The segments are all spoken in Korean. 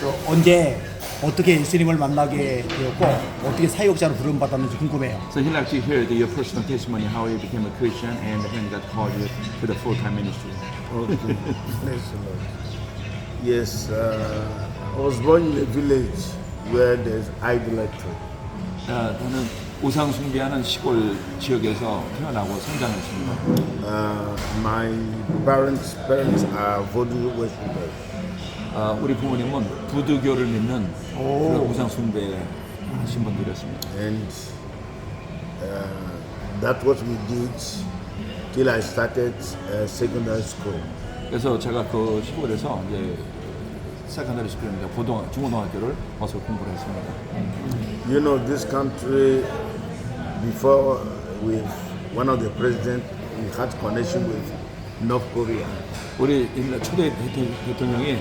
또 언제 어떻게 예수님을 만나게 되었고 어떻게 사역자로 부름받았는지 궁금해요. So he'd like to hear the, your personal testimony, how you became a Christian and when God called you to the full-time ministry. Okay. Praise the Lord. Yes, uh, I was born in a village where there's idolatry. 아, 저는 우상 숭배하는 시골 지역에서 태어나고 성장했습니다. Uh, my parents' parents are voodoo worshippers. 아, 우리 부모님은 부두교를 믿는 그런 우상 숭배 하신 분들이었습니다. And uh, that's what we did till I started uh, secondary school. 그래서 제가 그 시골에서 이제 세컨더리 스쿨입니다. 고등 중고등학교를 와서 공부를 했습니다. You know, this country, before with one of the presidents, we had connection with North Korea. 우리 옛날 초대 대통- 대통령이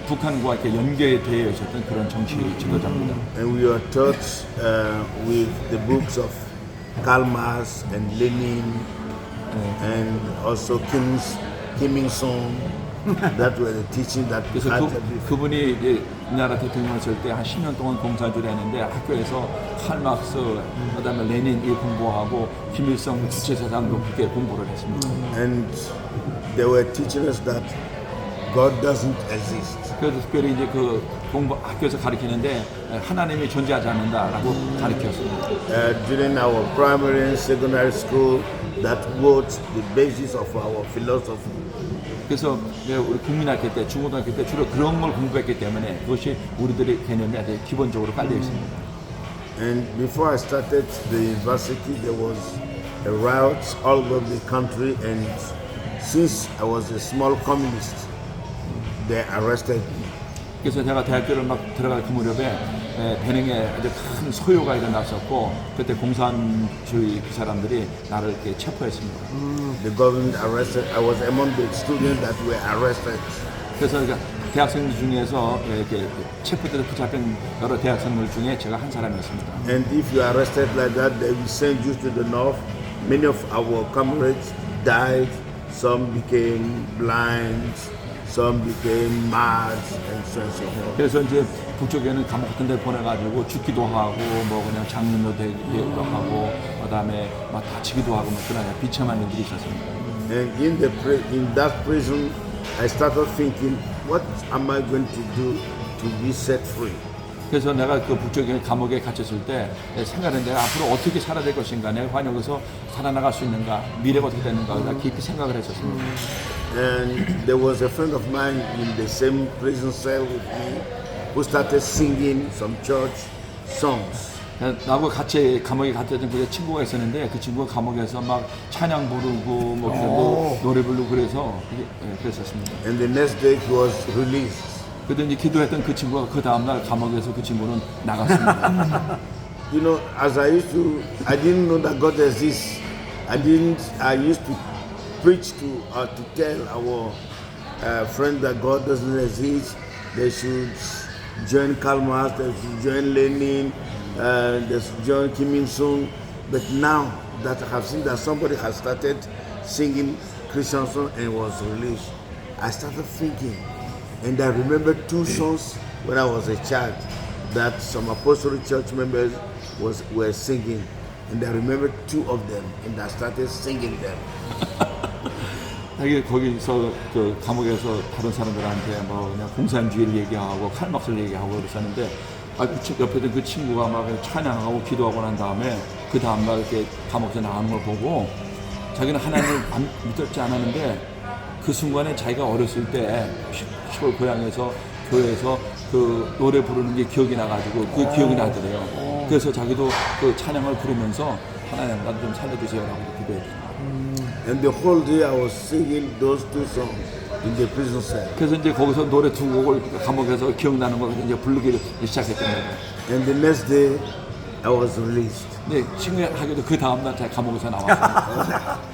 북한과 이렇게 연계되어 있었던 그런 정치 지도자입니다. And we were taught uh, with the books of Karl Marx and Lenin and also Kim's, Kim Il-sung. that were the teaching that we 그래서 had 그, every 그분이 이제 우리나라 대통령이었을 때한 10년 동안 공사주를 했는데 학교에서 칼막스, 그다음에 레닌 이 공부하고 김일성 주체사상도 그렇게 공부를 했습니다. And they were teaching us that God doesn't exist. 그래서 특별히 이제 그 공부 학교에서 가르치는데 하나님이 존재하지 않는다라고 가르쳤습니다. Uh, during our primary and secondary school, that was the basis of our philosophy. 그래서 이제 우리 국민학교 때, 중고등학교 때 주로 그런 걸 공부했기 때문에 그것이 우리들의 개념에 아주 기본적으로 깔려 있습니다. And before I started the university, there was a riot all over the country. And since I was a small communist, They arrested me. 그래서 제가 대학교를 막 들어갈 그 무렵에 에, 배낭에 아주 큰 소요가 일어났었고 그때 공산주의 그 사람들이 나를 이렇게 체포했습니다. The government arrested. I was among the students that were arrested. 그래서 그러니까 대학생들 중에서 이렇게 체포돼서 붙잡힌 여러 대학생들 중에 제가 한 사람이었습니다. And if you are arrested like that, they will send you to the north. Many of our comrades died. Some became blind. Some became mad, and forth. 그래서 이제 북쪽에는 감옥 같은 데 보내가지고 죽기도 하고 뭐 그냥 장면도 되기도 하고 그다음에 막 다치기도 하고 뭐 그런 비참한 일들이 있었습니다. And in the in that prison, I started thinking, what am I going to do to be set free? 그래서 내가 그 북쪽의 감옥에 갇혔을 때 생각은 내가 앞으로 어떻게 살아야 될 것인가 내가 과연 여기서 살아나갈 수 있는가 미래가 어떻게 되는가 나 깊이 생각을 했었습니다. And there was a friend of mine in the same prison cell with me who started singing some church songs. 나하고 같이 감옥에 갇혔던 그 친구가 있었는데 그 친구가 감옥에서 막 찬양 부르고 뭐 그래도 노래 부르고 그래서 예, 그랬었습니다. And the next day he was released. 그때 이제 기도했던 그 친구가 그 다음날 감옥에서 그 친구는 나갔습니다. You know, as I used to, I didn't know that God exists. I didn't. I used to preach to uh, to tell our uh, friends that God doesn't exist. They should join Karl Marx. They should join Lenin. Uh, they should join Kim Il Sung. But now that I have seen that somebody has started singing Christian song and was released, I started thinking, And I remember two songs when I was a child that some apostolic church members was were singing, and I remember two of them, and I started singing them. 자기 거기서 그 감옥에서 다른 사람들한테 뭐 그냥 공산주의를 얘기하고 칼막스를 얘기하고 그랬었는데 아, 그 친- 옆에 있던 그 친구가 막 찬양하고 기도하고 난 다음에 그 다음날 이렇게 감옥에서 나가는 걸 보고 자기는 하나님을 안- 믿었지 않았는데 그 순간에 자기가 어렸을 때 시- 시골 고향에서 교회에서 그 노래 부르는 게 기억이 나가지고 그 기억이 나더래요. 그래서 자기도 그 찬양을 부르면서 하나님 나도 좀 살려주세요라고 기도했죠. And the whole day I was singing those two songs in the prison cell. 그래서 이제 거기서 노래 두 곡을 감옥에서 기억나는 걸 이제 부르기 시작했던 거예요. And the next day I was released. 근데 신기하게도 그 다음 날 제가 감옥에서 나왔어요.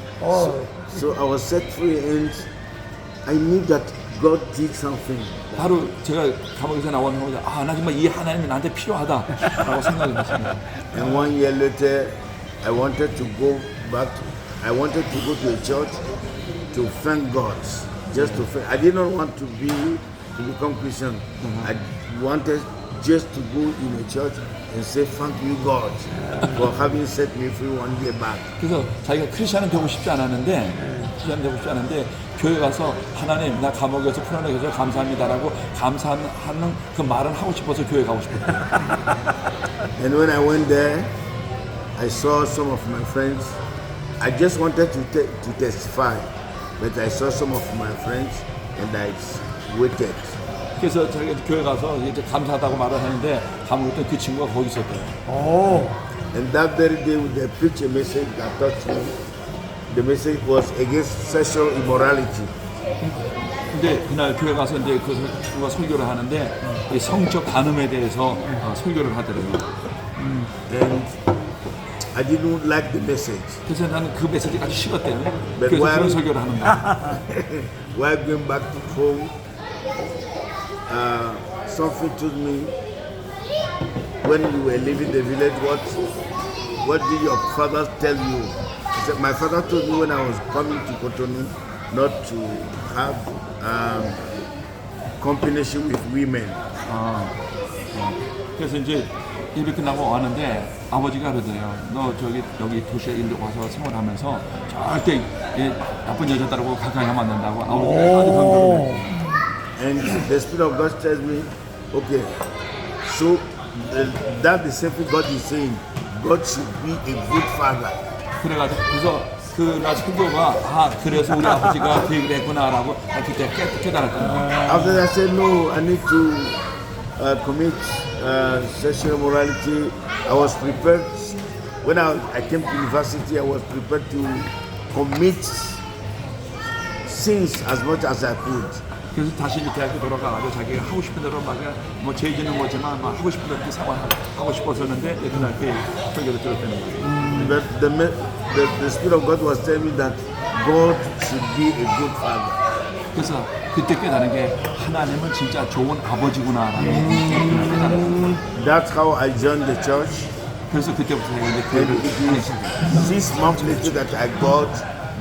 So I was set free, and I knew that God did something. 바로 제가 감옥에서 나오는 아, 나 정말 이 하나님이 나한테 필요하다라고 생각을 했습니다. And one year later, I wanted to go back. To, I wanted to go to a church to thank God, just to thank. I didn't want to be to become Christian, I wanted just to go in a church and say thank you God for having set me free one year back. 그래서 자기가 크리스천은 되고 싶지 않았는데 크리스천 되고 싶지 않은데 교회 가서 하나님 나 감옥에서 풀어내게 해서 감사합니다라고 감사하는 그 말은 하고 싶어서 교회 가고 싶었대요. And when I went there, I saw some of my friends. I just wanted to, te- to testify, but I saw some of my friends and I waited. 그래서 자기 교회 가서 이제 감사하다고 말을 하는데 있던 그 친구가 거기 있었대요. 오. And that very day, they preached a message that touched me. The message was against sexual immorality. 근데 그날 교회 가서 이제 그 친구가 설교를 하는데 이 성적 간음에 대해서 어, 설교를 하더라고요. And I didn't like the message. 그래서 나는 그 메시지가 아주 싫었대요. 네, 그래서 왜? 그런 설교를 하는 거야. While going back to home, uh, something told me when you were leaving the village, what what did your father tell you? He said, My father told me when I was coming to Cotonou not to have um, combination with women. 그래서 이제 일이 끝나고 왔는데 아버지가 그러더래요. 너 저기 여기 도시에 일로 와서 생활하면서 절대 이 나쁜 여자들하고 가까이 하면 안 된다고 아버지가 아주 강조를 해요. And the Spirit of God tells me, okay, so uh, that the same thing God is saying. God should be a good father. 그래가지고 그래서 그날 설교가 아 그래서 우리 아버지가 그 얘기를 했구나라고 나 그때 깨, 깨달았던 거예요. After that, I said, no, I need to uh, commit uh, sexual immorality. I was prepared. When I, I came to university, I was prepared to commit sins as much as I could. 그래서 다시 이제 대학교 돌아가가지고 자기가 하고 싶은 대로 막뭐 죄지는 거지만 막 하고 싶은 대로 이렇게 생활하고 싶었었는데 그날 그 설교를 들었다는 거예요. But the, the, the Spirit of God was telling me that God should be a good father. 그래서 그때 깨달은 게 하나님은 진짜 좋은 아버지구나라는 걸 깨달은 거예요. That's how I joined the church. 그래서 그때부터 제가 이제 And 교회를 it 다니기 is 시작했어요. six months later that I got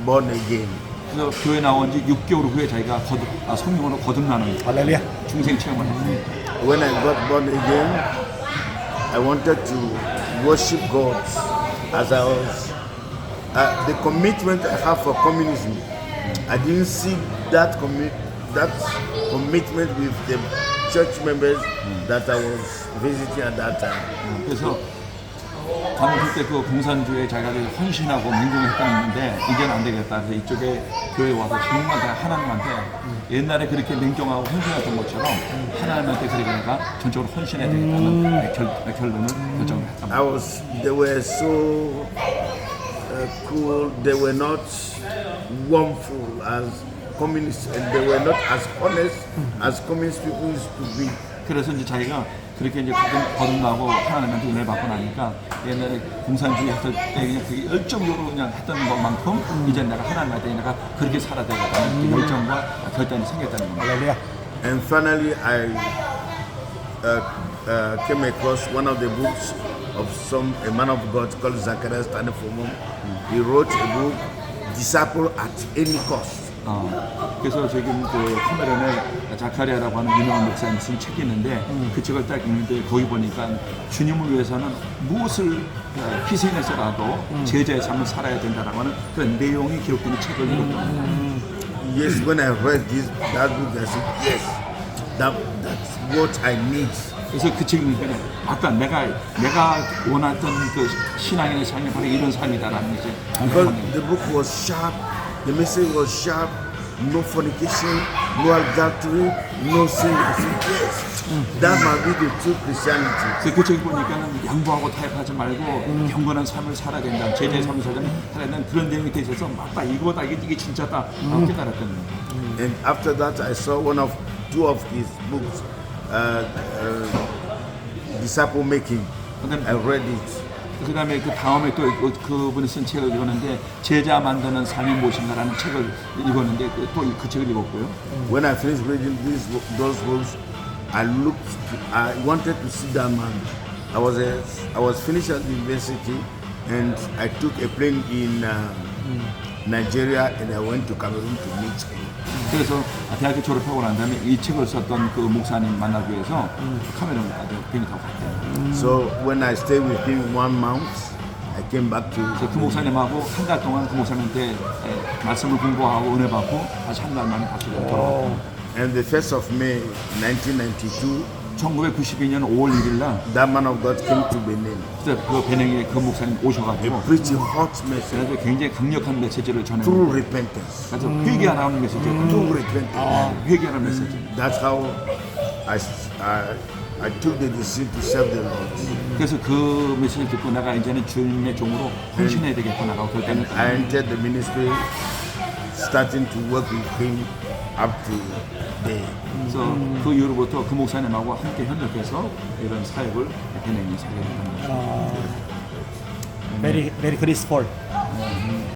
born again. 그래서 교회 나온 지 6개월 후에 자기가 거듭, 아, 성령으로 거듭나는 할렐루야. 중생 체험을 했어요. When I got born again, I wanted to worship God as I was. Uh, the commitment I have for communism, I didn't see that commi- that commitment with the church members that I was visiting at that time. 그래서 감옥 때그 공산주의에 자기가 되게 헌신하고 맹종했다는데 이제는 안 되겠다. 그래서 이쪽에 교회 와서 정말 다 하나님한테 옛날에 그렇게 맹종하고 헌신했던 것처럼 하나님한테 그렇게 내가 전적으로 헌신해야 되겠다는 결, 결론을 결정을 했단 I was. They were so uh, cool. They were not warmful as communists, and they were not as honest as communist people used to be. 그래서 이제 자기가 그렇게 이제 거듭, 거듭나고 하나님한테 은혜 받고 나니까 옛날에 공산주의 했을 때 그냥 그 열정적으로 그냥 했던 것만큼 이제 내가 하나님한테 내가 그렇게 살아야 되겠다는 그 열정과 결단이 생겼다는 겁니다. 할렐루야. And finally, I uh, uh, came across one of the books of some a man of God called Zacharias Tanefomum. He wrote a book, "Disciple at Any Cost." 어, 그래서 지금 그 카메론에 자카리아라고 하는 유명한 목사님 쓴 책이 있는데 그 책을 딱 읽는데 거기 보니까 주님을 위해서는 무엇을 어, 희생해서라도 제자의 삶을 살아야 된다라고 하는 그런 내용이 기록된 책을 읽었던 거예요. Yes, when I read this that book, I said, "Yes, that that's what I need." 그래서 그 책을 읽으니까 아까 내가 내가 원했던 그 신앙인의 삶이 바로 이런 삶이다라는 게 이제 Because the book was sharp, the message was sharp. No fornication, no adultery, no sin. "Yes, that must be the true Christianity." 그래서 그 책을 보니까는 양보하고 타협하지 말고 경건한 삶을 살아야 된다. 제자의 삶을 살아야 된다. 그런 내용이 돼 있어서 맞다 이거다 이게, 이게 진짜다 라고 깨달았던 거예요. And after that, I saw one of two of his books, uh, uh, Disciple Making. 그다음에 I read it. 그 다음에 그 다음에 또 그- 그분이 쓴 책을 읽었는데 제자 만드는 삶이 무엇인가라는 책을 읽었는데 또 그 책을 읽었고요. When I finished reading these bo- those books, I looked. I wanted to see that man. I was a, I was finished at the university, and I took a plane in uh, Nigeria, and I went to Cameroon to meet him. 그래서 대학교 졸업하고 난 다음에 이 책을 썼던 그 목사님 만나기 위해서 카메론까지 비행기 타고 갔대요. So when I stayed with him one month, I came back to 그래서 그 목사님하고 한 달 동안 그 목사님한테 에, 말씀을 공부하고 은혜 받고 다시 한 달 만에 다시 돌아왔고 and the 1st of May 1992, 1992년 5월 1일 날 that man of God came to Benin. 그때 그 베냉에 그 목사님 오셔가지고 Preached a hot message 그래서 굉장히 강력한 메시지를 through 전했는데 repentance. 그래서 회개하라는 메시지였거든요. Through repentance. 회개하는 메시지. That's how I, I, I took the decision to serve the Lord. 그래서 그 메시지를 듣고 내가 이제는 주님의 종으로 헌신해야 되겠구나 라고 결단했다. I entered the ministry, starting to work with him to day. 그래서 그 이후로부터 그 목사님하고 함께 협력해서 이런 사역을 살게 됐던 거죠. 베리 베리 크리스폴.